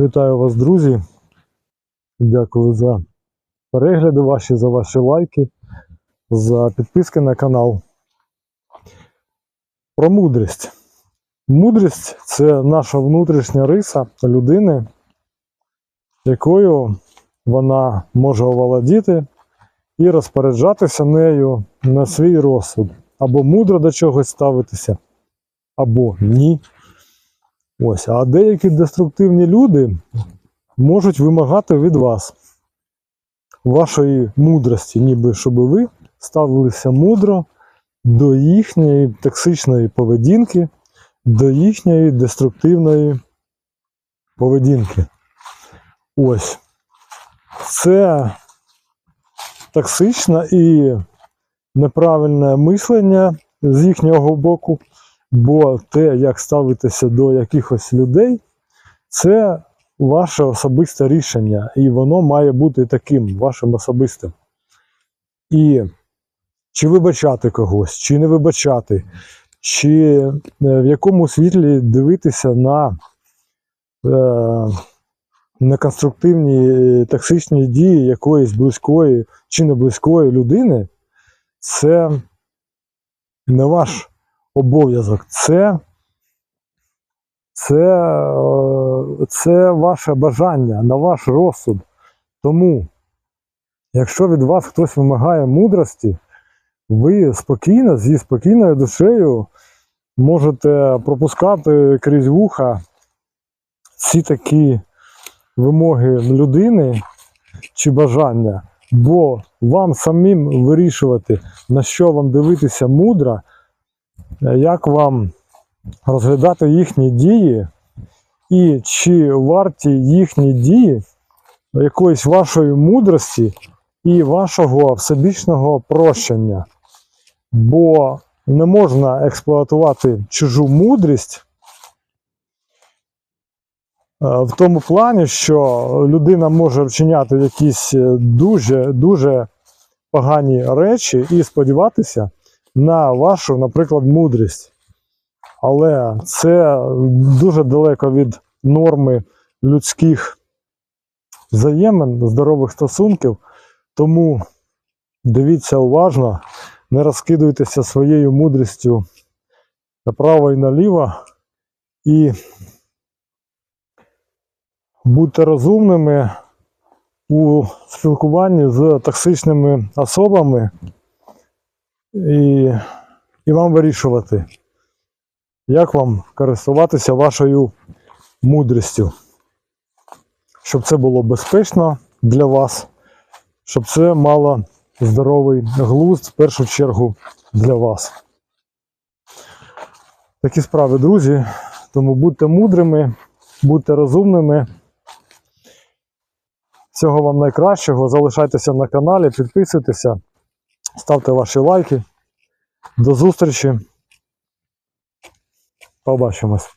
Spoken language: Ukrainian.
Вітаю вас, друзі. Дякую за перегляди ваші, за ваші лайки, за підписки на канал. Про мудрість. Мудрість це наша внутрішня риса людини, якою вона може оволодіти і розпоряджатися нею на свій розсуд. Або мудро до чогось ставитися, або ні. Ось, а деякі деструктивні люди можуть вимагати від вас вашої мудрості, ніби щоб ви ставилися мудро до їхньої токсичної поведінки, до їхньої деструктивної поведінки. Ось. Це токсичне і неправильне мислення з їхнього боку. Бо те, як ставитися до якихось людей, це ваше особисте рішення, і воно має бути таким, вашим особистим. І чи вибачати когось, чи не вибачати, чи е, в якому світлі дивитися на е, неконструктивні токсичні дії якоїсь близької чи не близької людини, це не ваш обов'язок. Це, це, е, це ваше бажання на ваш розсуд. Тому, якщо від вас хтось вимагає мудрості, ви спокійно, зі спокійною душею можете пропускати крізь вуха ці такі вимоги людини чи бажання, бо вам самим вирішувати, на що вам дивитися мудро, як вам розглядати їхні дії, і чи варті їхні дії якоїсь вашої мудрості і вашого всебічного прощення. Бо не можна експлуатувати чужу мудрість е, в тому плані, що людина може вчиняти якісь дуже дуже погані речі і сподіватися на вашу, наприклад, мудрість. Але це дуже далеко від норми людських взаємин, здорових стосунків. Тому дивіться уважно, не розкидуйтеся своєю мудрістю направо і наліво. І будьте розумними у спілкуванні з токсичними особами і, і вам вирішувати, як вам користуватися вашою мудрістю, щоб це було безпечно для вас, щоб це мало здоровий глузд в першу чергу для вас. Такі справи, друзі. Тому будьте мудрими, будьте розумними. Всього вам найкращого. Залишайтеся на каналі, підписуйтеся, ставте ваші лайки. До зустрічі. Побачимось.